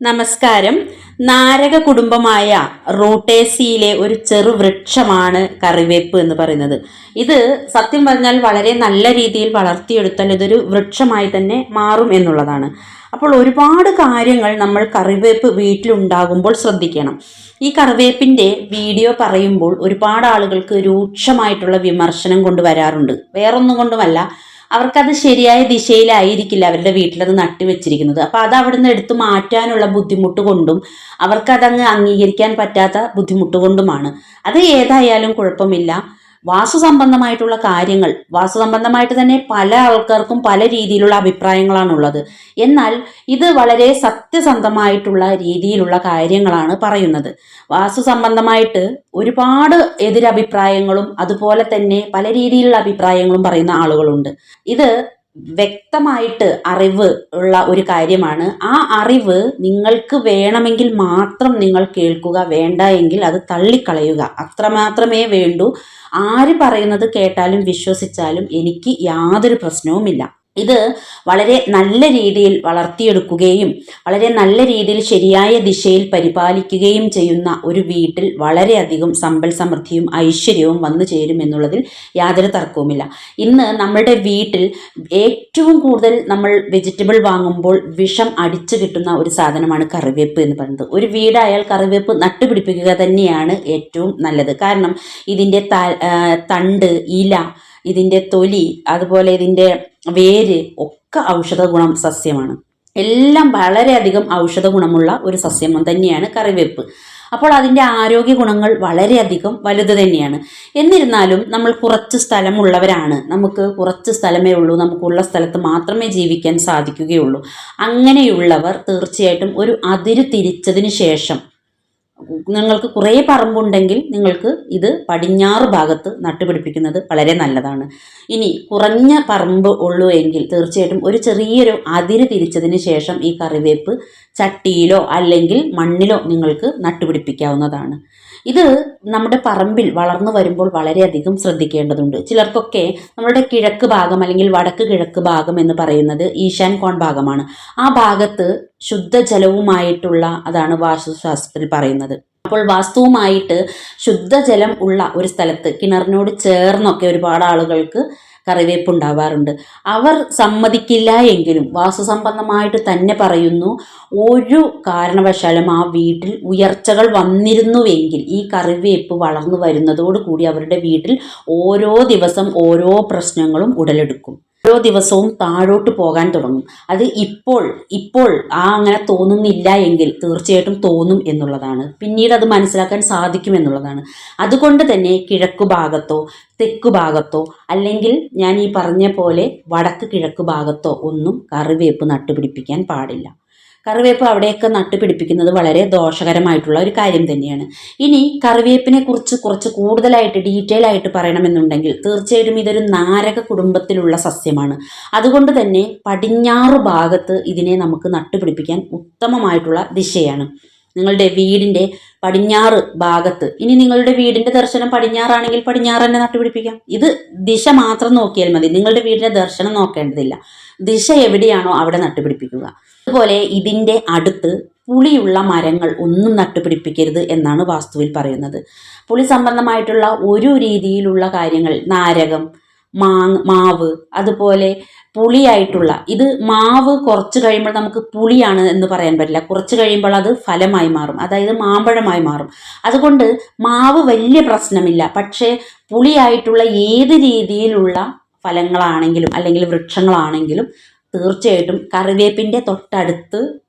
നമസ്കാരം. നാരക കുടുംബമായ റൂട്ടേസിയിലെ ഒരു ചെറു വൃക്ഷമാണ് കറിവേപ്പ് എന്ന് പറയുന്നത്. ഇത് സത്യം പറഞ്ഞാൽ വളരെ നല്ല രീതിയിൽ വളർത്തിയെടുത്താൽ ഇതൊരു വൃക്ഷമായി തന്നെ മാറും എന്നുള്ളതാണ്. അപ്പോൾ ഒരുപാട് കാര്യങ്ങൾ നമ്മൾ കറിവേപ്പ് വീട്ടിലുണ്ടാകുമ്പോൾ ശ്രദ്ധിക്കണം. ഈ കറിവേപ്പിന്റെ വീഡിയോ പറയുമ്പോൾ ഒരുപാട് ആളുകൾക്ക് രൂക്ഷമായിട്ടുള്ള വിമർശനം കൊണ്ടുവരാറുണ്ട്. വേറൊന്നും കൊണ്ടുമല്ല അവർക്കത് ശരിയായ ദിശയിലായിരിക്കില്ല അവരുടെ വീട്ടിലത് നട്ടുവെച്ചിരിക്കുന്നത്. അപ്പോൾ അത് അവിടെ നിന്ന് എടുത്തു മാറ്റാനുള്ള ബുദ്ധിമുട്ട് കൊണ്ടും അവർക്കതങ്ങ് അംഗീകരിക്കാൻ പറ്റാത്ത ബുദ്ധിമുട്ട് കൊണ്ടുമാണ്. അത് ഏതായാലും കുഴപ്പമില്ല. വാസ്തു സംബന്ധമായിട്ടുള്ള കാര്യങ്ങൾ വാസ്തു സംബന്ധമായിട്ട് തന്നെ പല ആൾക്കാർക്കും പല രീതിയിലുള്ള അഭിപ്രായങ്ങളാണുള്ളത്. എന്നാൽ ഇത് വളരെ സത്യസന്ധമായിട്ടുള്ള രീതിയിലുള്ള കാര്യങ്ങളാണ് പറയുന്നത്. വാസ്തു സംബന്ധമായിട്ട് ഒരുപാട് എതിരഭിപ്രായങ്ങളും അതുപോലെ തന്നെ പല രീതിയിലുള്ള അഭിപ്രായങ്ങളും പറയുന്ന ആളുകളുണ്ട്. ഇത് വ്യക്തമായിട്ട് അറിവ് ഉള്ള ഒരു കാര്യമാണ്. ആ അറിവ് നിങ്ങൾക്ക് വേണമെങ്കിൽ മാത്രം നിങ്ങൾ കേൾക്കുക വേണ്ട എങ്കിൽ അത് തള്ളിക്കളയുക. അത്രമാത്രമേ വേണ്ടൂ. ആര് പറയുന്നത് കേട്ടാലും വിശ്വസിച്ചാലും എനിക്ക് യാതൊരു പ്രശ്നവുമില്ല. ഇത് വളരെ നല്ല രീതിയിൽ വളർത്തിയെടുക്കുകയും വളരെ നല്ല രീതിയിൽ ശരിയായ ദിശയിൽ പരിപാലിക്കുകയും ചെയ്യുന്ന ഒരു വീട്ടിൽ വളരെയധികം സമ്പൽ സമൃദ്ധിയും ഐശ്വര്യവും വന്നു ചേരും എന്നുള്ളതിൽ യാതൊരു തർക്കവുമില്ല. ഇന്ന് നമ്മുടെ വീട്ടിൽ ഏറ്റവും കൂടുതൽ നമ്മൾ വെജിറ്റബിൾ വാങ്ങുമ്പോൾ വിഷം അടിച്ചു കിട്ടുന്ന ഒരു സാധനമാണ് കറിവേപ്പ് എന്ന് പറയുന്നത്. ഒരു വീടായാൽ കറിവേപ്പ് നട്ടുപിടിപ്പിക്കുക തന്നെയാണ് ഏറ്റവും നല്ലത്. കാരണം ഇതിന്റെ തണ്ട് ഇല ഇതിന്റെ തൊലി അതുപോലെ ഇതിന്റെ വേര് ഒക്കെ ഔഷധ ഗുണം സസ്യമാണ്. എല്ലാം വളരെയധികം ഔഷധ ഗുണമുള്ള ഒരു സസ്യം തന്നെയാണ് കറിവേപ്പ്. അപ്പോൾ അതിന്റെ ആരോഗ്യ ഗുണങ്ങൾ വളരെയധികം വലുത് തന്നെയാണ്. എന്നിരുന്നാലും നമ്മൾ കുറച്ച് സ്ഥലമുള്ളവരാണ്. നമുക്ക് കുറച്ച് സ്ഥലമേ ഉള്ളൂ. നമുക്കുള്ള സ്ഥലത്ത് മാത്രമേ ജീവിക്കാൻ സാധിക്കുകയുള്ളൂ. അങ്ങനെയുള്ളവർ തീർച്ചയായിട്ടും ഒരു അതിര് തിരിച്ചതിന് ശേഷം നിങ്ങൾക്ക് കുറേ പറമ്പുണ്ടെങ്കിൽ നിങ്ങൾക്ക് ഇത് പടിഞ്ഞാറ് ഭാഗത്ത് നട്ടുപിടിപ്പിക്കുന്നത് വളരെ നല്ലതാണ്. ഇനി കുറഞ്ഞ പറമ്പ് ഉള്ളൂ എങ്കിൽ തീർച്ചയായിട്ടും ഒരു ചെറിയൊരു അതിര് തിരിച്ചതിന് ശേഷം ഈ കറിവേപ്പ് ചട്ടിയിലോ അല്ലെങ്കിൽ മണ്ണിലോ നിങ്ങൾക്ക് നട്ടുപിടിപ്പിക്കാവുന്നതാണ്. ഇത് നമ്മുടെ പറമ്പിൽ വളർന്നു വരുമ്പോൾ വളരെയധികം ശ്രദ്ധിക്കേണ്ടതുണ്ട്. ചിലർക്കൊക്കെ നമ്മുടെ കിഴക്ക് ഭാഗം അല്ലെങ്കിൽ വടക്ക് കിഴക്ക് ഭാഗം എന്ന് പറയുന്നത് ഈശാൻ കോൺ ഭാഗമാണ്. ആ ഭാഗത്ത് ശുദ്ധജലവുമായിട്ടുള്ള അതാണ് വാസ്തുശാസ്ത്രത്തിൽ പറയുന്നത്. അപ്പോൾ വാസ്തുവുമായിട്ട് ശുദ്ധജലം ഉള്ള ഒരു സ്ഥലത്ത് കിണറിനോട് ചേർന്നൊക്കെ ഒരുപാട് ആളുകൾക്ക് കറിവേപ്പ് ഉണ്ടാവാറുണ്ട്. അവർ സമ്മതിക്കില്ല എങ്കിലും വാസ്തുസംബന്ധമായിട്ട് തന്നെ പറയുന്നു ഒരു കാരണവശാലും ആ വീട്ടിൽ ഉയർച്ചകൾ വന്നിരുന്നുവെങ്കിൽ ഈ കറിവേപ്പ് വളർന്നു വരുന്നതോടുകൂടി അവരുടെ വീട്ടിൽ ഓരോ ദിവസം ഓരോ പ്രശ്നങ്ങളും ഉടലെടുക്കും. ഓരോ ദിവസവും താഴോട്ട് പോകാൻ തുടങ്ങും. അത് ഇപ്പോൾ ഇപ്പോൾ ആ അങ്ങനെ തോന്നുന്നില്ല എങ്കിൽ തീർച്ചയായിട്ടും തോന്നും എന്നുള്ളതാണ്. പിന്നീട് അത് മനസ്സിലാക്കാൻ സാധിക്കും എന്നുള്ളതാണ്. അതുകൊണ്ട് തന്നെ കിഴക്കു ഭാഗത്തോ തെക്ക് ഭാഗത്തോ അല്ലെങ്കിൽ ഞാൻ ഈ പറഞ്ഞ പോലെ വടക്ക് കിഴക്ക് ഭാഗത്തോ ഒന്നും കറിവേപ്പ് നട്ടുപിടിപ്പിക്കാൻ പാടില്ല. കറിവേപ്പ് അവിടെയൊക്കെ നട്ടുപിടിപ്പിക്കുന്നത് വളരെ ദോഷകരമായിട്ടുള്ള ഒരു കാര്യം തന്നെയാണ്. ഇനി കറിവേപ്പിനെ കുറിച്ച് കുറച്ച് കൂടുതലായിട്ട് ഡീറ്റെയിൽ ആയിട്ട് പറയണമെന്നുണ്ടെങ്കിൽ തീർച്ചയായിട്ടും ഇതൊരു നാരക കുടുംബത്തിലുള്ള സസ്യമാണ്. അതുകൊണ്ട് തന്നെ പടിഞ്ഞാറ് ഭാഗത്ത് ഇതിനെ നമുക്ക് നട്ടുപിടിപ്പിക്കാൻ ഉത്തമമായിട്ടുള്ള ദിശയാണ്. നിങ്ങളുടെ വീടിന്റെ പടിഞ്ഞാറ് ഭാഗത്ത്. ഇനി നിങ്ങളുടെ വീടിന്റെ ദർശനം പടിഞ്ഞാറാണെങ്കിൽ പടിഞ്ഞാറ് തന്നെ നട്ടുപിടിപ്പിക്കാം. ഇത് ദിശ മാത്രം നോക്കിയാൽ മതി. നിങ്ങളുടെ വീടിന്റെ ദർശനം നോക്കേണ്ടതില്ല. ദിശ എവിടെയാണോ അവിടെ നട്ടുപിടിപ്പിക്കുക. അതുപോലെ ഇതിന്റെ അടുത്ത് പുളിയുള്ള മരങ്ങൾ ഒന്നും നട്ടുപിടിപ്പിക്കരുത് എന്നാണ് വാസ്തുവിൽ പറയുന്നത്. പുളി സംബന്ധമായിട്ടുള്ള ഒരു രീതിയിലുള്ള കാര്യങ്ങൾ നാരകം മാ മാവ് അതുപോലെ പുളിയായിട്ടുള്ള. ഇത് മാവ് കുറച്ച് കഴിയുമ്പോൾ നമുക്ക് പുളിയാണ് എന്ന് പറയാൻ പറ്റില്ല. കുറച്ച് കഴിയുമ്പോൾ അത് ഫലമായി മാറും. അതായത് മാമ്പഴമായി മാറും. അതുകൊണ്ട് മാവ് വലിയ പ്രശ്നമില്ല. പക്ഷേ പുളിയായിട്ടുള്ള ഏത് രീതിയിലുള്ള ഫലങ്ങളാണെങ്കിലും അല്ലെങ്കിൽ വൃക്ഷങ്ങളാണെങ്കിലും തീർച്ചയായിട്ടും കറിവേപ്പിന്റെ തൊട്ടടുത്ത്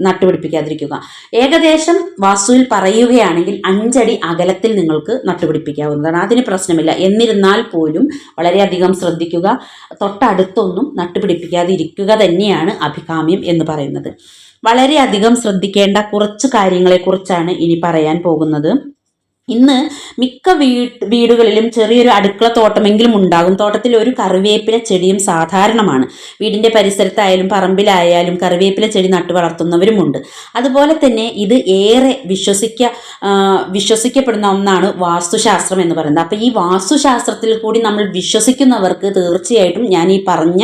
നട്ടുപിടിപ്പിക്കാതിരിക്കുക. ഏകദേശം വാസ്തുവിൽ പറയുകയാണെങ്കിൽ അഞ്ചടി അകലത്തിൽ നിങ്ങൾക്ക് നട്ടുപിടിപ്പിക്കാവുന്നതാണ്. അതിന് പ്രശ്നമില്ല. എന്നിരുന്നാൽ പോലും വളരെയധികം ശ്രദ്ധിക്കുക. തൊട്ടടുത്തൊന്നും നട്ടുപിടിപ്പിക്കാതിരിക്കുക തന്നെയാണ് അഭികാമ്യം എന്ന് പറയുന്നത്. വളരെയധികം ശ്രദ്ധിക്കേണ്ട കുറച്ച് കാര്യങ്ങളെക്കുറിച്ചാണ് ഇനി പറയാൻ പോകുന്നത്. ഇന്ന് മിക്ക വീടുകളിലും ചെറിയൊരു അടുക്കള തോട്ടമെങ്കിലും ഉണ്ടാകും. തോട്ടത്തിൽ ഒരു കറിവേപ്പില ചെടിയും സാധാരണമാണ്. വീടിന്റെ പരിസരത്തായാലും പറമ്പിലായാലും കറിവേപ്പില ചെടി നട്ടു വളർത്തുന്നവരുമുണ്ട്. അതുപോലെ തന്നെ ഇത് ഏറെ വിശ്വസിക്ക വിശ്വസിക്കപ്പെടുന്ന ഒന്നാണ് വാസ്തുശാസ്ത്രം എന്ന് പറയുന്നത്. അപ്പോൾ ഈ വാസ്തുശാസ്ത്രത്തിൽ കൂടി നമ്മൾ വിശ്വസിക്കുന്നവർക്ക് തീർച്ചയായിട്ടും ഞാൻ ഈ പറഞ്ഞ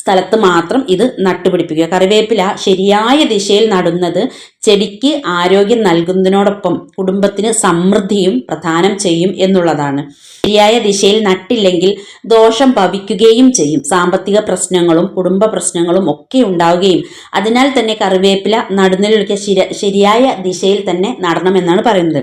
സ്ഥലത്ത് മാത്രം ഇത് നട്ടുപിടിപ്പിക്കുക. കറിവേപ്പില ശരിയായ ദിശയിൽ നടുന്നത് ചെടിക്ക് ആരോഗ്യം നൽകുന്നതിനോടൊപ്പം കുടുംബത്തിന് സമൃദ്ധിയും പ്രദാനം ചെയ്യും എന്നുള്ളതാണ്. ശരിയായ ദിശയിൽ നട്ടില്ലെങ്കിൽ ദോഷം ഭവിക്കുകയും ചെയ്യും. സാമ്പത്തിക പ്രശ്നങ്ങളും കുടുംബ പ്രശ്നങ്ങളും ഒക്കെ ഉണ്ടാവുകയും അതിനാൽ തന്നെ കറിവേപ്പില നടുന്നതിലൊക്കെ ശരിയായ ദിശയിൽ തന്നെ നടണമെന്നാണ് പറയുന്നത്.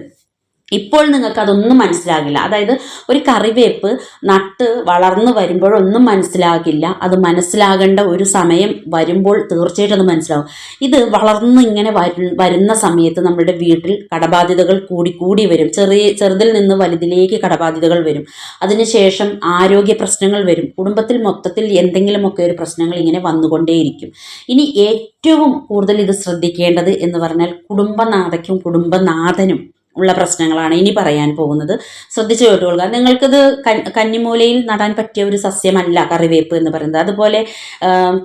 ഇപ്പോൾ നിങ്ങൾക്ക് അതൊന്നും മനസ്സിലാകില്ല. അതായത് ഒരു കറിവേപ്പ് നട്ട് വളർന്നു വരുമ്പോഴൊന്നും മനസ്സിലാകില്ല. അത് മനസ്സിലാകേണ്ട ഒരു സമയം വരുമ്പോൾ തീർച്ചയായിട്ടും അത് മനസ്സിലാവും. ഇത് വളർന്ന് ഇങ്ങനെ വരുന്ന സമയത്ത് നമ്മുടെ വീട്ടിൽ കടബാധ്യതകൾ കൂടി കൂടി വരും. ചെറിയ ചെറുതിൽ നിന്ന് വലുതിലേക്ക് കടബാധ്യതകൾ വരും. അതിനുശേഷം ആരോഗ്യ പ്രശ്നങ്ങൾ വരും. കുടുംബത്തിൽ മൊത്തത്തിൽ എന്തെങ്കിലുമൊക്കെ ഒരു പ്രശ്നങ്ങൾ ഇങ്ങനെ വന്നുകൊണ്ടേയിരിക്കും. ഇനി ഏറ്റവും കൂടുതൽ ഇത് ശ്രദ്ധിക്കേണ്ടത് എന്ന് പറഞ്ഞാൽ കുടുംബനാഥയ്ക്കും കുടുംബനാഥനും ഉള്ള പ്രശ്നങ്ങളാണ് ഇനി പറയാൻ പോകുന്നത്. ശ്രദ്ധിച്ചു കേട്ടുകൊള്ളുക. നിങ്ങൾക്കിത് കന്നിമൂലയിൽ നടാൻ പറ്റിയ ഒരു സസ്യമല്ല കറിവേപ്പ് എന്ന് പറയുന്നത്. അതുപോലെ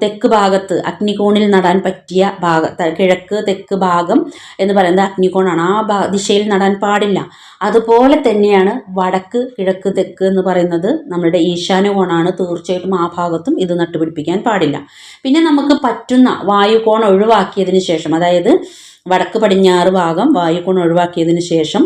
തെക്ക് ഭാഗത്ത് അഗ്നികോണിൽ നടാൻ പറ്റിയ ഭാഗ കിഴക്ക് തെക്ക് ഭാഗം എന്ന് പറയുന്നത് അഗ്നികോണാണ്. ആ ദിശയിൽ നടാൻ പാടില്ല. അതുപോലെ തന്നെയാണ് വടക്ക് കിഴക്ക് തെക്ക് എന്ന് പറയുന്നത് നമ്മുടെ ഈശാനകോണാണ് തീർച്ചയായിട്ടും ആ ഭാഗത്തും ഇത് നട്ടുപിടിപ്പിക്കാൻ പാടില്ല. പിന്നെ നമുക്ക് പറ്റുന്ന വായുകോൺ ഒഴിവാക്കിയതിന് ശേഷം അതായത് വടക്ക് പടിഞ്ഞാറ് ഭാഗം വായുകോൺ ഒഴിവാക്കിയതിന് ശേഷം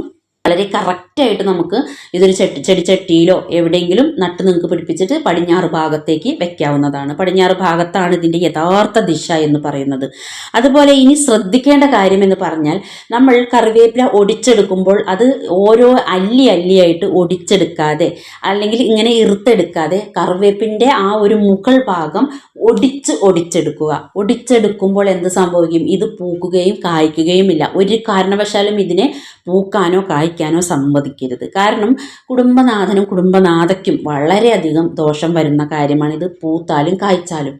വളരെ കറക്റ്റായിട്ട് നമുക്ക് ഇതൊരു ചെട്ടി ചെടിച്ചട്ടിയിലോ എവിടെയെങ്കിലും നട്ട് നിങ്ങൾക്ക് പിടിപ്പിച്ചിട്ട് പടിഞ്ഞാറ് ഭാഗത്തേക്ക് വെക്കാവുന്നതാണ്. പടിഞ്ഞാറ് ഭാഗത്താണ് ഇതിന്റെ യഥാർത്ഥ ദിശ എന്ന് പറയുന്നത്. അതുപോലെ ഇനി ശ്രദ്ധിക്കേണ്ട കാര്യം എന്ന് പറഞ്ഞാൽ നമ്മൾ കറിവേപ്പില ഒടിച്ചെടുക്കുമ്പോൾ അത് ഓരോ അല്ലി അല്ലിയായിട്ട് ഒടിച്ചെടുക്കാതെ അല്ലെങ്കിൽ ഇങ്ങനെ ഇറുത്തെടുക്കാതെ കറിവേപ്പിന്റെ ആ ഒരു മുകൾ ഭാഗം ഒടിച്ച് ഒടിച്ചെടുക്കുക. ഒടിച്ചെടുക്കുമ്പോൾ എന്ത് സംഭവിക്കും? ഇത് പൂക്കുകയും കായ്ക്കുകയും ഇല്ല ഒരു കാരണവശാലും ഇതിനെ പൂക്കാനോ കായ്ക്കാനോ സമ്മതിക്കരുത്. കാരണം കുടുംബനാഥനും കുടുംബനാഥയ്ക്കും വളരെയധികം ദോഷം വരുന്ന കാര്യമാണ് ഇത് പൂത്താലും കായ്ച്ചാലും.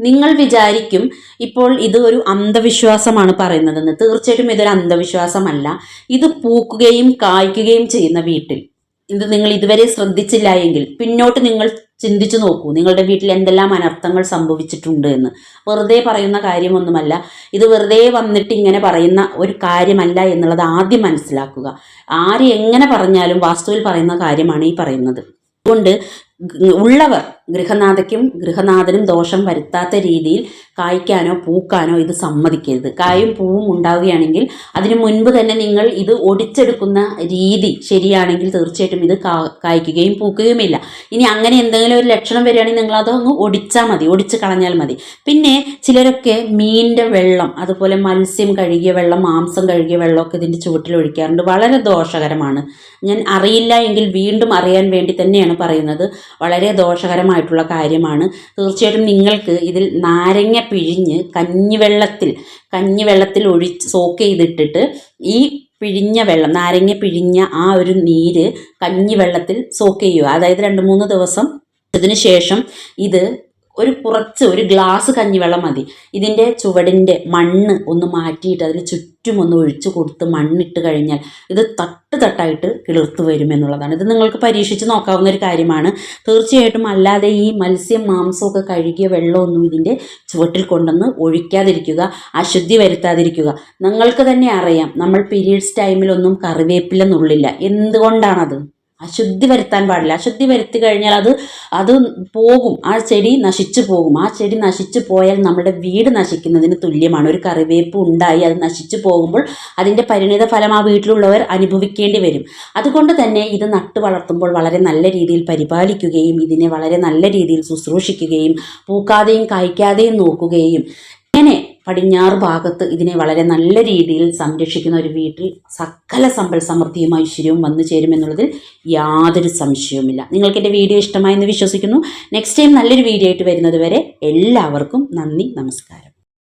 നിങ്ങൾ വിചാരിക്കും ഇപ്പോൾ ഇത് ഒരു അന്ധവിശ്വാസമാണ് പറയുന്നതെന്ന്. തീർച്ചയായിട്ടും ഇതൊരു അന്ധവിശ്വാസമല്ല. ഇത് പൂക്കുകയും കായ്ക്കുകയും ചെയ്യുന്ന വീട്ടിൽ. ഇത് നിങ്ങൾ ഇതുവരെ ശ്രദ്ധിച്ചില്ല എങ്കിൽ പിന്നോട്ട് നിങ്ങൾ ചിന്തിച്ചു നോക്കൂ. നിങ്ങളുടെ വീട്ടിൽ എന്തെല്ലാം അനർത്ഥങ്ങൾ സംഭവിച്ചിട്ടുണ്ട് എന്ന്. വെറുതെ പറയുന്ന കാര്യമൊന്നുമല്ല. ഇത് വെറുതെ വന്നിട്ട് ഇങ്ങനെ പറയുന്ന ഒരു കാര്യമല്ല എന്നുള്ളത് ആദ്യം മനസ്സിലാക്കുക. ആര് എങ്ങനെ പറഞ്ഞാലും വാസ്തുവിൽ പറയുന്ന കാര്യമാണ് ഈ പറയുന്നത്. അതുകൊണ്ട് ഉള്ളവർ ഗൃഹനാഥയ്ക്കും ഗൃഹനാഥനും ദോഷം വരുത്താത്ത രീതിയിൽ കായ്ക്കാനോ പൂക്കാനോ ഇത് സമ്മതിക്കരുത്. കായും പൂവും ഉണ്ടാവുകയാണെങ്കിൽ അതിനു മുൻപ് തന്നെ നിങ്ങൾ ഇത് ഒടിച്ചെടുക്കുന്ന രീതി ശരിയാണെങ്കിൽ തീർച്ചയായിട്ടും ഇത് കായ്ക്കുകയും പൂക്കുകയുമില്ല. ഇനി അങ്ങനെ എന്തെങ്കിലും ഒരു ലക്ഷണം വരികയാണെങ്കിൽ നിങ്ങൾ അതൊന്ന് ഒടിച്ചാൽ മതി ഒടിച്ച് കളഞ്ഞാൽ മതി. പിന്നെ ചിലരൊക്കെ മീനിന്റെ വെള്ളം അതുപോലെ മത്സ്യം കഴുകിയ വെള്ളം മാംസം കഴുകിയ വെള്ളമൊക്കെ ഇതിന്റെ ചുവട്ടിൽ ഒഴിക്കാറുണ്ട്. വളരെ ദോഷകരമാണ്. ഞാൻ അറിയില്ല എങ്കിൽ വീണ്ടും അറിയാൻ വേണ്ടി തന്നെയാണ് പറയുന്നത്. വളരെ ദോഷകരമായിട്ടുള്ള കാര്യമാണ്. തീർച്ചയായിട്ടും നിങ്ങൾക്ക് ഇതിൽ നാരങ്ങ പിഴിഞ്ഞ് കഞ്ഞിവെള്ളത്തിൽ കഞ്ഞിവെള്ളത്തിൽ ഒഴിച്ച് സോക്ക് ചെയ്തിട്ടിട്ട് ഈ പിഴിഞ്ഞ വെള്ളം നാരങ്ങ പിഴിഞ്ഞ ആ ഒരു നീര് കഞ്ഞിവെള്ളത്തിൽ സോക്ക് ചെയ്യുക. അതായത് രണ്ട് മൂന്ന് ദിവസം ഇതിന് ശേഷം ഇത് ഒരു കുറച്ച് ഒരു ഗ്ലാസ് കഞ്ഞിവെള്ളം മതി. ഇതിന്റെ ചുവടിന്റെ മണ്ണ് ഒന്ന് മാറ്റിയിട്ട് അതിന് ചുറ്റും ഒന്ന് ഒഴിച്ചു കൊടുത്ത് മണ്ണിട്ട് കഴിഞ്ഞാൽ ഇത് തട്ട് തട്ടായിട്ട് കിളിർത്ത് വരും എന്നുള്ളതാണ്. ഇത് നിങ്ങൾക്ക് പരീക്ഷിച്ച് നോക്കാവുന്ന ഒരു കാര്യമാണ്. തീർച്ചയായിട്ടും അല്ലാതെ ഈ മത്സ്യം മാംസമൊക്കെ കഴുകിയ വെള്ളമൊന്നും ഇതിന്റെ ചുവട്ടിൽ കൊണ്ടുവന്ന് ഒഴിക്കാതിരിക്കുക അശുദ്ധി വരുത്താതിരിക്കുക. നിങ്ങൾക്ക് തന്നെ അറിയാം നമ്മൾ പീരീഡ്സ് ടൈമിലൊന്നും കറിവേപ്പില നുള്ളില്ല. എന്തുകൊണ്ടാണത്? അശുദ്ധി വരുത്താൻ പാടില്ല. അശുദ്ധി വരുത്തി കഴിഞ്ഞാൽ അത് അത് പോകും. ആ ചെടി നശിച്ചു പോകും. ആ ചെടി നശിച്ചു പോയാൽ നമ്മുടെ വീട് നശിക്കുന്നതിന് തുല്യമാണ്. ഒരു കറിവേപ്പ് ഉണ്ടായി അത് നശിച്ചു പോകുമ്പോൾ അതിന്റെ പരിണിത ഫലം ആ വീട്ടിലുള്ളവർ അനുഭവിക്കേണ്ടി വരും. അതുകൊണ്ട് തന്നെ ഇത് നട്ടു വളർത്തുമ്പോൾ വളരെ നല്ല രീതിയിൽ പരിപാലിക്കുകയും ഇതിനെ വളരെ നല്ല രീതിയിൽ ശുശ്രൂഷിക്കുകയും പൂക്കാതെയും കായ്ക്കാതെയും നോക്കുകയും. ഇങ്ങനെ പടിഞ്ഞാറ് ഭാഗത്ത് ഇതിനെ വളരെ നല്ല രീതിയിൽ സംരക്ഷിക്കുന്ന ഒരു വീട്ടിൽ സകല സമ്പൽ സമൃദ്ധിയും ഐശ്വര്യവും വന്നു ചേരുമെന്നുള്ളതിൽ യാതൊരു സംശയവുമില്ല. നിങ്ങൾക്ക് എന്റെ വീഡിയോ ഇഷ്ടമായെന്ന് വിശ്വസിക്കുന്നു. നെക്സ്റ്റ് ടൈം നല്ലൊരു വീഡിയോ ആയിട്ട് വരുന്നത് വരെ എല്ലാവർക്കും നന്ദി നമസ്കാരം.